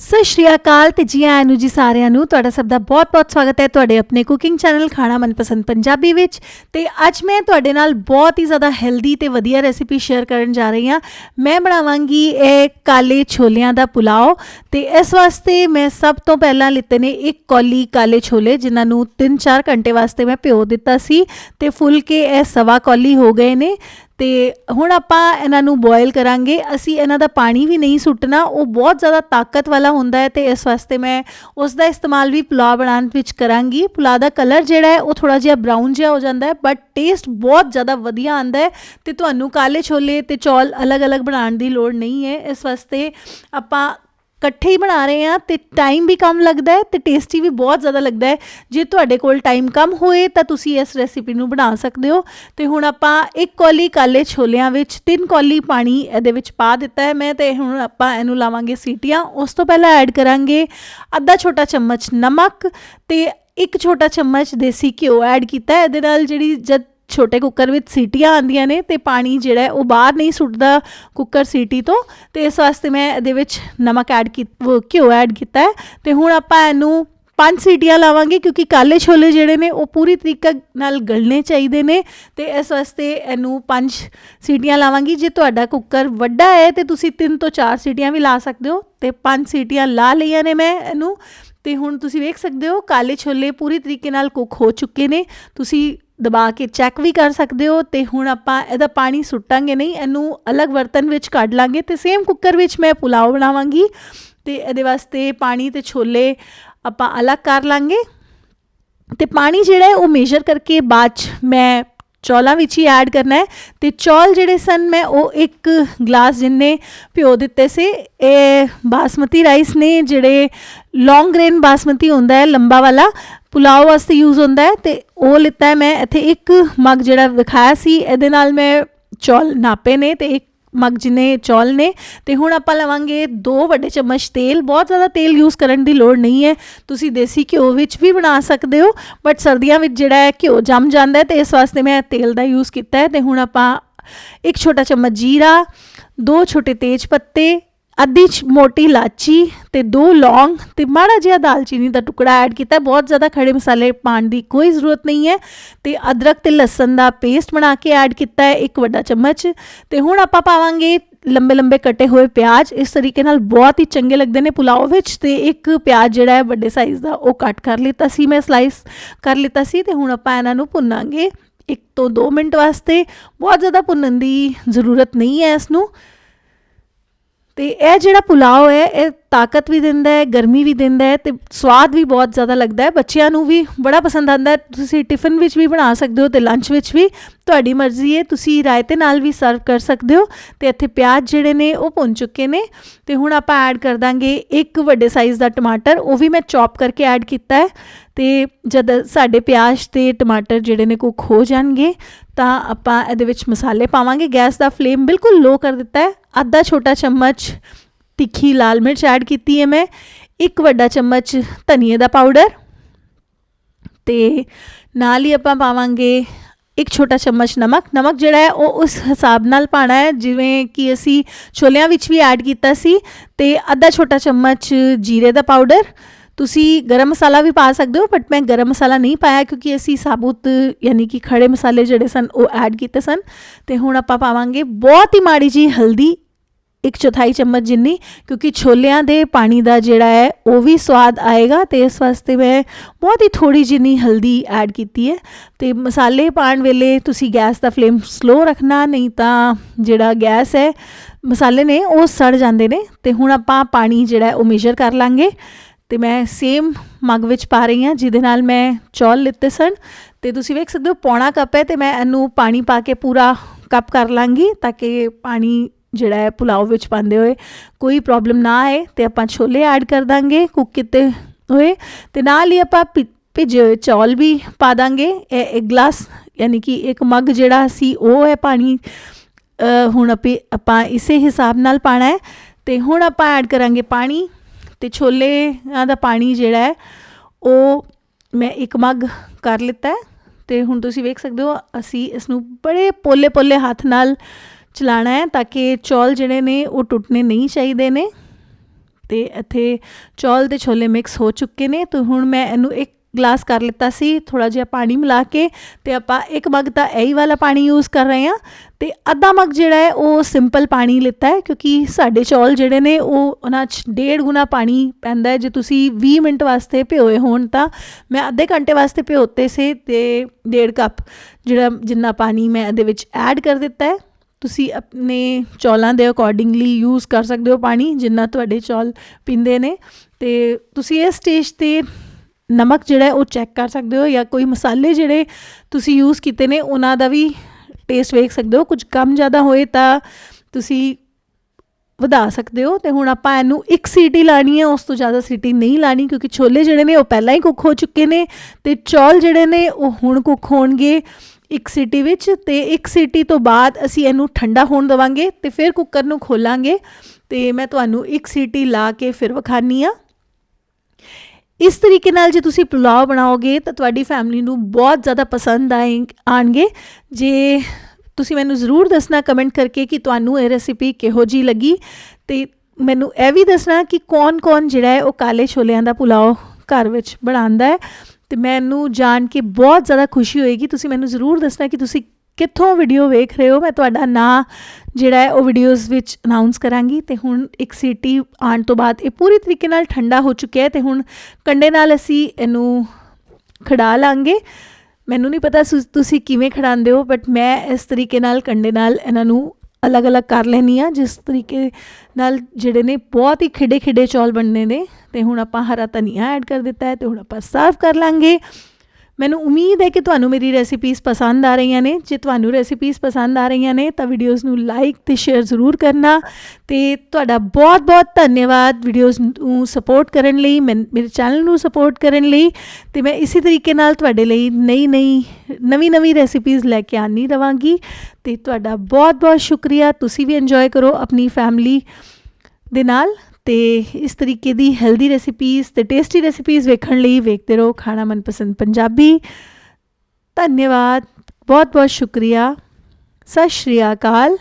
ਸਤਿ ਸ਼੍ਰੀ ਅਕਾਲ ਤੇ ਜੀ, ਆਇਆਂ ਨੂੰ ਜੀ ਸਾਰਿਆਂ ਨੂੰ। ਤੁਹਾਡਾ ਸਭ ਦਾ ਬਹੁਤ-ਬਹੁਤ ਸਵਾਗਤ ਹੈ ਤੁਹਾਡੇ ਆਪਣੇ ਕੁਕਿੰਗ ਚੈਨਲ ਖਾਣਾ ਮਨਪਸੰਦ ਪੰਜਾਬੀ ਵਿੱਚ। ਤੇ ਅੱਜ ਮੈਂ ਤੁਹਾਡੇ ਨਾਲ ਬਹੁਤ ਹੀ ਜ਼ਿਆਦਾ ਹੈਲਦੀ ਤੇ ਵਧੀਆ ਰੈਸਿਪੀ ਸ਼ੇਅਰ ਕਰਨ ਜਾ ਰਹੀ ਹਾਂ। ਮੈਂ ਬਣਾਵਾਂਗੀ ਇਹ ਕਾਲੇ ਛੋਲਿਆਂ ਦਾ ਪੁਲਾਓ। ਤੇ ਇਸ ਵਾਸਤੇ ਮੈਂ ਸਭ ਤੋਂ ਪਹਿਲਾਂ ਲਿੱਤੇ ਨੇ ਇੱਕ ਕੌਲੀ ਕਾਲੇ ਛੋਲੇ, ਜਿਨ੍ਹਾਂ ਨੂੰ 3-4 ਘੰਟੇ ਵਾਸਤੇ ਮੈਂ ਭਿਓ ਦਿੱਤਾ ਸੀ। ਤੇ ਫੁੱਲ ਕੇ ਇਹ ਸਵਾ ਕੌਲੀ ਹੋ ਗਏ ਨੇ। ਤੇ ਹੁਣ ਆਪਾਂ ਇਹਨਾਂ ਨੂੰ ਬੋਇਲ ਕਰਾਂਗੇ। ਅਸੀਂ ਇਹਨਾਂ ਦਾ ਪਾਣੀ ਵੀ ਨਹੀਂ ਸੁੱਟਣਾ, ਉਹ ਬਹੁਤ ਜ਼ਿਆਦਾ ਤਾਕਤ ਵਾਲਾ ਹੁੰਦਾ ਹੈ ਤੇ ਇਸ ਵਾਸਤੇ ਮੈਂ ਉਸ ਦਾ ਇਸਤੇਮਾਲ ਵੀ ਪੁਲਾਅ ਬਣਾਉਣ ਵਿੱਚ ਕਰਾਂਗੀ। ਪੁਲਾਅ ਦਾ ਕਲਰ ਜਿਹੜਾ ਹੈ, ਉਹ ਥੋੜਾ ਜਿਹਾ ਬਰਾਊਨ ਜਿਹਾ ਹੋ ਜਾਂਦਾ ਹੈ ਬਟ ਟੇਸਟ ਬਹੁਤ ਜ਼ਿਆਦਾ ਵਧੀਆ ਆਂਦਾ ਹੈ ਤੇ ਤੁਹਾਨੂੰ ਕਾਲੇ ਛੋਲੇ ਤੇ ਚੌਲ ਅਲੱਗ-ਅਲੱਗ ਬਣਾਉਣ ਦੀ ਲੋੜ ਨਹੀਂ ਹੈ। ਇਸ ਵਾਸਤੇ ਆਪਾਂ ਇਕੱਠੇ ਹੀ ਬਣਾ ਰਹੇ ਆ ਤੇ ਟਾਈਮ ਵੀ ਕਮ ਲੱਗਦਾ ਹੈ ਤੇ ਟੇਸਟੀ ਵੀ ਬਹੁਤ ਜ਼ਿਆਦਾ ਲੱਗਦਾ ਹੈ। ਜੇ ਤੁਹਾਡੇ ਕੋਲ ਟਾਈਮ ਕਮ ਹੋਏ ਤਾਂ ਤੁਸੀਂ ਇਸ ਰੈਸਿਪੀ ਨੂੰ ਬਣਾ ਸਕਦੇ ਹੋ। ਤੇ ਹੁਣ ਆਪਾਂ ਇੱਕ ਕੌਲੀ ਕਾਲੇ ਛੋਲਿਆਂ ਵਿੱਚ ਤਿੰਨ ਕੌਲੀ ਪਾਣੀ ਇਹਦੇ ਵਿੱਚ ਪਾ ਦਿੱਤਾ ਹੈ ਮੈਂ ਤੇ ਹੁਣ ਆਪਾਂ ਇਹਨੂੰ ਲਾਵਾਂਗੇ ਸੀਟੀਆਂ। ਉਸ ਤੋਂ ਪਹਿਲਾਂ ਐਡ ਕਰਾਂਗੇ ਅੱਧਾ ਛੋਟਾ ਚਮਚ ਨਮਕ ਤੇ ਇੱਕ ਛੋਟਾ ਚਮਚ ਦੇਸੀ ਘਿਓ ਐਡ ਕੀਤਾ ਹੈ। ਇਹਦੇ ਨਾਲ ਜਿਹੜੀ ਜਦ ਛੋਟੇ ਕੁੱਕਰ ਵਿੱਚ ਸੀਟੀਆਂ ਆਉਂਦੀਆਂ ਨੇ ਤੇ ਪਾਣੀ ਜਿਹੜਾ ਉਹ ਬਾਹਰ ਨਹੀਂ ਸੁੱਟਦਾ ਕੁੱਕਰ ਸੀਟੀ ਤੋਂ। ਤੇ ਇਸ ਵਾਸਤੇ ਮੈਂ ਇਹਦੇ ਵਿੱਚ ਨਮਕ ਐਡ ਕੀ ਘਿਓ ਐਡ ਕੀਤਾ ਹੈ। ਤੇ ਹੁਣ ਆਪਾਂ ਇਹਨੂੰ ਪੰਜ ਸੀਟੀਆਂ ਲਾਵਾਂਗੇ ਕਿਉਂਕਿ ਕਾਲੇ ਛੋਲੇ ਜਿਹੜੇ ਨੇ ਉਹ ਪੂਰੀ ਤਰੀਕਾ ਨਾਲ ਗਲਣੇ ਚਾਹੀਦੇ ਨੇ। ਤੇ ਇਸ ਵਾਸਤੇ ਇਹਨੂੰ ਪੰਜ ਸੀਟੀਆਂ ਲਾਵਾਂਗੀ। ਜੇ ਤੁਹਾਡਾ ਕੁੱਕਰ ਵੱਡਾ ਹੈ ਤੇ ਤੁਸੀਂ ਤਿੰਨ ਤੋਂ ਚਾਰ ਸੀਟੀਆਂ ਵੀ ਲਾ ਸਕਦੇ ਹੋ। ਤੇ ਪੰਜ ਸੀਟੀਆਂ ਲਾ ਲਈਆਂ ਨੇ ਮੈਂ ਇਹਨੂੰ। ਤੇ ਹੁਣ ਤੁਸੀਂ ਵੇਖ ਸਕਦੇ ਹੋ ਕਾਲੇ ਛੋਲੇ ਪੂਰੀ ਤਰੀਕੇ ਨਾਲ ਕੁੱਕ ਹੋ ਚੁੱਕੇ ਨੇ। ਤੁਸੀਂ ਦਬਾ ਕੇ ਚੈੱਕ ਵੀ ਕਰ ਸਕਦੇ ਹੋ ਤੇ ਹੁਣ ਆਪਾਂ ਇਹਦਾ ਪਾਣੀ ਸੁੱਟਾਂਗੇ ਨਹੀਂ, ਇਹਨੂੰ ਅਲੱਗ ਬਰਤਨ ਵਿੱਚ ਕੱਢ ਲਾਂਗੇ ਤੇ ਸੇਮ ਕੁੱਕਰ ਵਿੱਚ ਮੈਂ ਪੁਲਾਓ ਬਣਾਵਾਂਗੀ ਤੇ ਇਹਦੇ ਵਾਸਤੇ ਪਾਣੀ ਤੇ ਛੋਲੇ ਆਪਾਂ ਅਲੱਗ ਕਰ ਲਾਂਗੇ ਤੇ ਪਾਣੀ ਜਿਹੜਾ ਹੈ ਉਹ ਮੇਜਰ ਕਰਕੇ ਬਾਅਦ ਚ ਮੈਂ ਚੌਲਾਂ ਵਿੱਚ ਹੀ ਐਡ ਕਰਨਾ ਹੈ। ਤੇ ਚੌਲ ਜਿਹੜੇ ਸਨ, ਮੈਂ ਉਹ ਇੱਕ ਗਲਾਸ ਜਿੰਨੇ ਭਿਓ ਦਿੱਤੇ ਸੀ। ਇਹ ਬਾਸਮਤੀ ਰਾਈਸ ਨੇ ਜਿਹੜੇ ਲੌਂਗ ਗ੍ਰੇਨ ਬਾਸਮਤੀ ਹੁੰਦਾ ਹੈ, ਲੰਬਾ ਵਾਲਾ, ਪੁਲਾਓ ਵਾਸਤੇ ਯੂਜ਼ ਹੁੰਦਾ ਹੈ। ਤੇ ਉਹ ਲਿੱਤਾ ਮੈਂ। ਇੱਥੇ ਇੱਕ ਮਗ ਜਿਹੜਾ ਵਿਖਾਇਆ ਸੀ, ਇਹਦੇ ਨਾਲ ਮੈਂ ਚੌਲ ਨਾਪੇ ਨੇ ਤੇ ਇੱਕ ਮਗਜ ਨੇ, ਚੌਲ ਨੇ ਤੇ ਹੁਣ ਆਪਾਂ ਲਵਾਂਗੇ ਦੋ ਵੱਡੇ ਚਮਚ ਤੇਲ। ਬਹੁਤ ਜ਼ਿਆਦਾ ਤੇਲ ਯੂਜ਼ ਕਰਨ ਦੀ ਲੋੜ ਨਹੀਂ ਹੈ। ਤੁਸੀਂ ਦੇਸੀ ਘਿਓ ਵਿੱਚ ਵੀ ਬਣਾ ਸਕਦੇ ਹੋ ਬਟ ਸਰਦੀਆਂ ਵਿੱਚ ਜਿਹੜਾ ਹੈ ਘਿਓ ਜੰਮ ਜਾਂਦਾ ਹੈ ਤੇ ਇਸ ਵਾਸਤੇ ਮੈਂ ਤੇਲ ਦਾ ਯੂਜ਼ ਕੀਤਾ ਹੈ। ਤੇ ਹੁਣ ਆਪਾਂ ਇੱਕ ਛੋਟਾ ਚਮਚ ਜੀਰਾ, ਦੋ ਛੋਟੇ ਤੇਜ ਪੱਤੇ ਅੱਧੀ ਚ- ਮੋਟੀ ਇਲਾਚੀ ਤੇ ਦੋ ਲੌਂਗ ਤੇ ਮਾੜਾ ਜਿਹਾ ਦਾਲਚੀਨੀ ਦਾ ਟੁਕੜਾ ਐਡ ਕੀਤਾ। ਬਹੁਤ ਜ਼ਿਆਦਾ ਖੜੇ ਮਸਾਲੇ ਪਾਉਣ ਦੀ ਕੋਈ ਜ਼ਰੂਰਤ ਨਹੀਂ ਹੈ। ਤੇ ਅਦਰਕ ਤੇ ਲਸਣ ਦਾ ਪੇਸਟ ਬਣਾ ਕੇ ਐਡ ਕੀਤਾ ਹੈ ਇੱਕ ਵੱਡਾ ਚਮਚ। ਤੇ ਹੁਣ ਆਪਾਂ ਪਾਵਾਂਗੇ ਲੰਬੇ ਲੰਬੇ ਕੱਟੇ ਹੋਏ ਪਿਆਜ਼। ਇਸ ਤਰੀਕੇ ਨਾਲ ਬਹੁਤ ਹੀ ਚੰਗੇ ਲੱਗਦੇ ਨੇ ਪੁਲਾਓ ਵਿੱਚ। ਤੇ ਇੱਕ ਪਿਆਜ਼ ਜਿਹੜਾ ਹੈ ਵੱਡੇ ਸਾਈਜ਼ ਦਾ, ਉਹ ਕੱਟ ਕਰ ਲਿੱਤਾ ਸੀ ਮੈਂ ਸਲਾਈਸ ਕਰ ਲਿੱਤਾ ਸੀ। ਤੇ ਹੁਣ ਆਪਾਂ ਇਹਨਾਂ ਨੂੰ ਭੁੰਨਾਂਗੇ ਇੱਕ ਤੋਂ 2 ਮਿੰਟ ਵਾਸਤੇ। ਬਹੁਤ ਜ਼ਿਆਦਾ ਭੁੰਨਣ ਦੀ ਜ਼ਰੂਰਤ ਨਹੀਂ ਹੈ ਇਸ ਨੂੰ। ਤੇ ਇਹ ਜਿਹੜਾ ਪੁਲਾਓ ਹੈ, ਇਹ ਤਾਕਤ ਵੀ ਦਿੰਦਾ ਹੈ, ਗਰਮੀ ਵੀ ਦਿੰਦਾ ਹੈ ਤੇ ਸਵਾਦ ਵੀ ਬਹੁਤ ਜ਼ਿਆਦਾ ਲੱਗਦਾ ਹੈ। ਬੱਚਿਆਂ ਨੂੰ ਵੀ ਬੜਾ ਪਸੰਦ ਆਉਂਦਾ ਹੈ। ਤੁਸੀਂ ਟਿਫਨ ਵਿੱਚ ਵੀ ਬਣਾ ਸਕਦੇ ਹੋ ਤੇ ਲੰਚ ਵਿੱਚ ਵੀ। ਤੁਹਾਡੀ ਮਰਜ਼ੀ ਹੈ, ਤੁਸੀਂ ਰਾਇਤੇ ਨਾਲ ਵੀ ਸਰਵ ਕਰ ਸਕਦੇ ਹੋ ਤੇ ਇੱਥੇ ਪਿਆਜ਼ ਜਿਹੜੇ ਨੇ, ਉਹ ਭੁੰਨ ਚੁੱਕੇ ਨੇ। ਤੇ ਹੁਣ ਆਪਾਂ ਐਡ ਕਰ ਦਾਂਗੇ ਇੱਕ ਵੱਡੇ ਸਾਈਜ਼ ਦਾ ਟਮਾਟਰ, ਉਹ ਵੀ ਮੈਂ ਚੌਪ ਕਰਕੇ ਐਡ ਕੀਤਾ ਹੈ। ਤੇ ਜਦ ਸਾਡੇ ਪਿਆਜ਼ ਤੇ ਟਮਾਟਰ ਜਿਹੜੇ ਨੇ ਕੁੱਕ ਹੋ ਜਾਣਗੇ ਤਾਂ ਆਪਾਂ ਇਹਦੇ ਵਿੱਚ ਮਸਾਲੇ ਪਾਵਾਂਗੇ। ਗੈਸ ਦਾ ਫਲੇਮ ਬਿਲਕੁਲ ਲੋ ਕਰ ਦਿੱਤਾ ਹੈ। ਅੱਧਾ ਛੋਟਾ ਚਮਚ ਤਿੱਖੀ ਲਾਲ ਮਿਰਚ ਐਡ ਕੀਤੀ ਹੈ ਮੈਂ। ਇੱਕ ਵੱਡਾ ਚਮਚ ਧਨੀਏ ਦਾ ਪਾਊਡਰ। ਤੇ ਨਾਲ ਹੀ ਆਪਾਂ ਪਾਵਾਂਗੇ ਇੱਕ ਛੋਟਾ ਚਮਚ ਨਮਕ। ਨਮਕ ਜਿਹੜਾ ਹੈ ਉਹ ਉਸ ਹਿਸਾਬ ਨਾਲ ਪਾਣਾ ਹੈ, ਜਿਵੇਂ ਕਿ ਅਸੀਂ ਛੋਲਿਆਂ ਵਿੱਚ ਵੀ ਐਡ ਕੀਤਾ ਸੀ। ਤੇ ਅੱਧਾ ਛੋਟਾ ਚਮਚ ਜੀਰੇ ਦਾ ਪਾਊਡਰ। ਤੁਸੀਂ ਗਰਮ ਮਸਾਲਾ ਵੀ ਪਾ ਸਕਦੇ ਹੋ ਬਟ ਮੈਂ ਗਰਮ ਮਸਾਲਾ ਨਹੀਂ ਪਾਇਆ ਕਿਉਂਕਿ ਅਸੀਂ ਸਾਬੂਤ ਯਾਨੀ ਕਿ ਖੜੇ ਮਸਾਲੇ ਜਿਹੜੇ ਸਨ ਉਹ ਐਡ ਕੀਤੇ ਸਨ। ਤੇ ਹੁਣ ਆਪਾਂ ਪਾਵਾਂਗੇ ਬਹੁਤ ਹੀ ਮਾੜੀ ਜੀ ਹਲਦੀ, ਇੱਕ ਚੌਥਾਈ ਚਮਚ ਜਿੰਨੀ, ਕਿਉਂਕਿ ਛੋਲਿਆਂ ਦੇ ਪਾਣੀ ਦਾ ਜਿਹੜਾ ਹੈ ਉਹ ਵੀ ਸਵਾਦ ਆਏਗਾ ਤੇ ਇਸ ਵਾਸਤੇ ਮੈਂ ਬਹੁਤ ਹੀ ਥੋੜੀ ਜਿੰਨੀ ਹਲਦੀ ਐਡ ਕੀਤੀ ਹੈ। ਤੇ ਮਸਾਲੇ ਪਾਉਣ ਵੇਲੇ ਤੁਸੀਂ ਗੈਸ ਦਾ ਫਲੇਮ ਸਲੋ ਰੱਖਣਾ, ਨਹੀਂ ਤਾਂ ਜਿਹੜਾ ਗੈਸ ਹੈ, ਮਸਾਲੇ ਨੇ ਉਹ ਸੜ ਜਾਂਦੇ ਨੇ। ਤੇ ਹੁਣ ਆਪਾਂ ਪਾਣੀ ਜਿਹੜਾ ਉਹ ਮੇਜਰ ਕਰ ਲਾਂਗੇ। ਤੇ ਮੈਂ ਸੇਮ ਮੱਗ ਵਿੱਚ ਪਾ ਰਹੀ ਹਾਂ, ਜਿਹਦੇ ਨਾਲ ਮੈਂ ਚੌਲ ਲਿੱਤੇ ਸਨ। ਤੇ ਤੁਸੀਂ ਵੇਖ ਸਕਦੇ ਹੋ, ਪੌਣਾ ਕੱਪ ਹੈ ਤੇ ਮੈਂ ਇਹਨੂੰ ਪਾਣੀ ਪਾ ਕੇ ਪੂਰਾ ਕੱਪ ਕਰ ਲਾਂਗੀ ਤਾਂ ਕਿ ਪਾਣੀ ਜਿਹੜਾ ਹੈ, ਪੁਲਾਓ ਵਿੱਚ ਪਾਉਂਦੇ ਹੋਏ ਕੋਈ ਪ੍ਰੋਬਲਮ ਨਾ ਆਏ ਤੇ ਆਪਾਂ ਛੋਲੇ ਐਡ ਕਰ ਦਾਂਗੇ ਕੁੱਕ ਕੀਤੇ ਹੋਏ। ਤੇ ਨਾਲ ਹੀ ਆਪਾਂ ਭਿ- ਭਿੱਜੇ ਹੋਏ ਚੌਲ ਵੀ ਪਾ ਦਾਂਗੇ। ਇਹ ਇੱਕ ਗਲਾਸ ਯਾਨੀ ਕਿ ਇੱਕ ਮੱਗ ਜਿਹੜਾ ਸੀ, ਉਹ ਹੈ ਪਾਣੀ। ਹੁਣ ਆਪੇ, ਆਪਾਂ ਇਸੇ ਹਿਸਾਬ ਨਾਲ ਪਾਣਾ ਹੈ। ਤੇ ਹੁਣ ਆਪਾਂ ਐਡ ਕਰਾਂਗੇ ਪਾਣੀ। ਤੇ ਛੋਲੇ ਦਾ ਪਾਣੀ ਜਿਹੜਾ ਹੈ, ਉਹ ਮੈਂ ਇੱਕ ਮੱਗ ਕਰ ਲਿੱਤਾ ਹੈ। ਤੇ ਹੁਣ ਤੁਸੀਂ ਵੇਖ ਸਕਦੇ ਹੋ, ਅਸੀਂ ਇਸ ਨੂੰ ਬੜੇ ਪੋਲੇ ਪੋਲੇ ਹੱਥ ਨਾਲ ਚਲਾਣਾ ਹੈ ਤਾਂ ਕਿ ਚੌਲ ਜਿਹੜੇ ਨੇ, ਉਹ ਟੁੱਟਣੇ ਨਹੀਂ ਚਾਹੀਦੇ ਨੇ। ਤੇ ਇੱਥੇ ਚੌਲ ਤੇ ਛੋਲੇ ਮਿਕਸ ਹੋ ਚੁੱਕੇ ਨੇ। ਤੇ ਹੁਣ ਮੈਂ ਇਹਨੂੰ ਇੱਕ ਗਲਾਸ ਕਰ ਲਿੱਤਾ ਸੀ ਥੋੜਾ ਜਿਹਾ ਪਾਣੀ ਮਿਲਾ ਕੇ ਤੇ ਆਪਾਂ ਇੱਕ ਮੱਗ ਤਾਂ ਇਹੀ ਵਾਲਾ ਪਾਣੀ ਯੂਜ਼ ਕਰ ਰਹੇ ਹਾਂ ਤੇ ਅੱਧਾ ਮੱਗ ਜਿਹੜਾ ਹੈ ਉਹ ਸਿੰਪਲ ਪਾਣੀ ਲਿੱਤਾ ਹੈ ਕਿਉਂਕਿ ਸਾਡੇ ਚੌਲ ਜਿਹੜੇ ਨੇ ਉਹ ਉਹਨਾਂ 'ਚ ਡੇਢ ਗੁਣਾ ਪਾਣੀ ਪੈਂਦਾ ਹੈ। ਜੇ ਤੁਸੀਂ 20 ਮਿੰਟ ਵਾਸਤੇ ਭਿਓਏ ਹੋਣ ਤਾਂ ਮੈਂ ਅੱਧੇ ਘੰਟੇ ਵਾਸਤੇ ਭਿਓਤੇ ਸੀ ਤੇ ਡੇਢ ਕੱਪ ਜਿਹੜਾ ਜਿੰਨਾ ਪਾਣੀ ਮੈਂ ਇਹਦੇ ਵਿੱਚ ਐਡ ਕਰ ਦਿੱਤਾ ਹੈ। ਤੁਸੀਂ ਆਪਣੇ ਚੌਲਾਂ ਦੇ ਅਕੋਰਡਿੰਗਲੀ ਯੂਜ਼ ਕਰ ਸਕਦੇ ਹੋ ਪਾਣੀ ਜਿੰਨਾ ਤੁਹਾਡੇ ਚੌਲ ਪੀਂਦੇ ਨੇ ਤੇ ਤੁਸੀਂ ਇਸ ਸਟੇਜ ਤੇ ਨਮਕ ਜਿਹੜਾ ਉਹ ਚੈੱਕ ਕਰ ਸਕਦੇ ਹੋ ਜਾਂ ਕੋਈ ਮਸਾਲੇ ਜਿਹੜੇ ਤੁਸੀਂ ਯੂਜ਼ ਕੀਤੇ ਨੇ, ਉਹਨਾਂ ਦਾ ਵੀ ਟੇਸਟ ਵੇਖ ਸਕਦੇ ਹੋ। ਕੁਝ ਕਮ ਜ਼ਿਆਦਾ ਹੋਏ ਤਾਂ ਤੁਸੀਂ ਵਧਾ ਸਕਦੇ ਹੋ। ਤੇ ਹੁਣ ਆਪਾਂ ਇਹਨੂੰ ਇੱਕ ਸੀਟੀ ਲਾਣੀ ਹੈ, ਉਸ ਤੋਂ ਜ਼ਿਆਦਾ ਸੀਟੀ ਨਹੀਂ ਲਾਣੀ ਕਿਉਂਕਿ ਛੋਲੇ ਜਿਹੜੇ ਨੇ, ਉਹ ਪਹਿਲਾਂ ਹੀ ਕੁੱਕ ਹੋ ਚੁੱਕੇ ਨੇ ਤੇ ਚੌਲ ਜਿਹੜੇ ਨੇ, ਉਹ ਹੁਣ ਕੁੱਕ ਹੋਣਗੇ ਇੱਕ ਸੀਟੀ ਵਿੱਚ ਤੇ ਇੱਕ ਸੀਟੀ ਤੋਂ ਬਾਅਦ ਅਸੀਂ ਇਹਨੂੰ ਠੰਡਾ ਹੋਣ ਦਵਾਂਗੇ ਤੇ ਫਿਰ ਕੁੱਕਰ ਨੂੰ ਖੋਲਾਂਗੇ। ਤੇ ਮੈਂ ਤੁਹਾਨੂੰ ਇੱਕ ਸੀਟੀ ਲਾ ਕੇ ਫਿਰ ਵਿਖਾਨੀ ਆ ਇਸ ਤਰੀਕੇ ਨਾਲ ਜੇ ਤੁਸੀਂ ਪੁਲਾਓ ਬਣਾਓਗੇ ਤਾਂ ਤੁਹਾਡੀ ਫੈਮਿਲੀ ਨੂੰ ਬਹੁਤ ਜ਼ਿਆਦਾ ਪਸੰਦ ਆਏ ਆਣਗੇ। ਜੇ ਤੁਸੀਂ ਮੈਨੂੰ ਜ਼ਰੂਰ ਦੱਸਣਾ ਕਮੈਂਟ ਕਰਕੇ ਕਿ ਤੁਹਾਨੂੰ ਇਹ ਰੈਸਿਪੀ ਕਿਹੋ ਜੀ ਲੱਗੀ। ਤੇ ਮੈਨੂੰ ਇਹ ਵੀ ਦੱਸਣਾ ਕਿ ਕੌਣ-ਕੌਣ ਜਿਹੜਾ ਹੈ ਉਹ ਕਾਲੇ ਛੋਲਿਆਂ ਦਾ ਪੁਲਾਓ ਘਰ ਵਿੱਚ ਬਣਾਉਂਦਾ ਹੈ। ਤੇ ਮੈਨੂੰ ਜਾਣ ਕੇ ਬਹੁਤ ਜ਼ਿਆਦਾ ਖੁਸ਼ੀ ਹੋਏਗੀ। ਤੁਸੀਂ ਮੈਨੂੰ ਜ਼ਰੂਰ ਦੱਸਣਾ ਕਿ ਤੁਸੀਂ ਕਿੱਥੋਂ ਵੀਡੀਓ ਵੇਖ ਰਹੇ ਹੋ? ਮੈਂ ਤੁਹਾਡਾ ਨਾਂ ਜਿਹੜਾ ਹੈ, ਉਹ ਵੀਡੀਓਜ਼ ਵਿੱਚ ਅਨਾਉਂਸ ਕਰਾਂਗੀ ਤੇ ਹੁਣ ਇੱਕ ਸੀਟੀ ਆਉਣ ਤੋਂ ਬਾਅਦ ਇਹ ਪੂਰੀ ਤਰੀਕੇ ਨਾਲ ਠੰਡਾ ਹੋ ਚੁੱਕਿਆ ਹੈ ਤੇ ਹੁਣ ਕੰਡੇ ਨਾਲ ਅਸੀਂ ਇਹਨੂੰ ਖੜਾ ਲਾਂਗੇ। ਮੈਨੂੰ ਨਹੀਂ ਪਤਾ ਸੁ- ਤੁਸੀਂ ਕਿਵੇਂ ਖੜਾਉਂਦੇ ਹੋ ਬਟ ਮੈਂ ਇਸ ਤਰੀਕੇ ਨਾਲ ਕੰਡੇ ਨਾਲ ਇਹਨਾਂ ਨੂੰ ਅਲੱਗ-ਅਲੱਗ ਕਰ ਲੈਣੀ ਆ ਜਿਸ ਤਰੀਕੇ ਨਾਲ ਜਿਹੜੇ ਨੇ ਬਹੁਤ ਹੀ ਖਿੜੇ ਖਿੜੇ ਚੌਲ ਬਣਨੇ ਨੇ ਤੇ ਹੁਣ ਆਪਾਂ ਹਰਾ ਧਨੀਆ ਐਡ ਕਰ ਦਿੱਤਾ ਹੈ ਤੇ ਹੁਣ ਆਪਾਂ ਸਰਵ ਕਰ ਲਾਂਗੇ। ਮੈਨੂੰ ਉਮੀਦ ਹੈ ਕਿ ਤੁਹਾਨੂੰ ਮੇਰੀ ਰੈਸਿਪੀਜ਼ ਪਸੰਦ ਆ ਰਹੀਆਂ ਨੇ। ਜੇ ਤੁਹਾਨੂੰ ਰੈਸਿਪੀਜ਼ ਪਸੰਦ ਆ ਰਹੀਆਂ ਨੇ, ਤਾਂ ਵੀਡੀਓਜ਼ ਨੂੰ ਲਾਈਕ ਤੇ ਸ਼ੇਅਰ ਜ਼ਰੂਰ ਕਰਨਾ। ਤੇ ਤੁਹਾਡਾ ਬਹੁਤ-ਬਹੁਤ ਧੰਨਵਾਦ ਵੀਡੀਓਜ਼ ਨੂੰ ਸਪੋਰਟ ਕਰਨ ਲਈ ਮੈਨ- ਮੇਰੇ ਚੈਨਲ ਨੂੰ ਸਪੋਰਟ ਕਰਨ ਲਈ। ਤੇ ਮੈਂ ਇਸੇ ਤਰੀਕੇ ਨਾਲ ਤੁਹਾਡੇ ਲਈ ਨਈ ਨਈ ਨਵੀਂ-ਨਵੀਂ ਰੈਸਿਪੀਜ਼ ਲੈ ਕੇ ਆਨੀ ਰਵਾਂਗੀ। ਤੇ ਤੁਹਾਡਾ ਬਹੁਤ-ਬਹੁਤ ਸ਼ੁਕਰੀਆ। ਤੁਸੀਂ ਵੀ ਇੰਜੋਏ ਕਰੋ ਆਪਣੀ ਫੈਮਿਲੀ ਦੇ ਨਾਲ। ਤੇ ਇਸ ਤਰੀਕੇ ਦੀ ਹੈਲਦੀ ਰੈਸਿਪੀਜ਼ ਤੇ ਟੇਸਟੀ ਰੈਸਿਪੀਜ਼ ਵੇਖਣ ਲਈ ਵੇਖਦੇ ਰਹੋ, ਖਾਣਾ ਮਨਪਸੰਦ ਪੰਜਾਬੀ। ਧੰਨਵਾਦ ਬਹੁਤ ਬਹੁਤ ਸ਼ੁਕਰੀਆ। ਸਤਿ ਸ਼੍ਰੀ ਅਕਾਲ।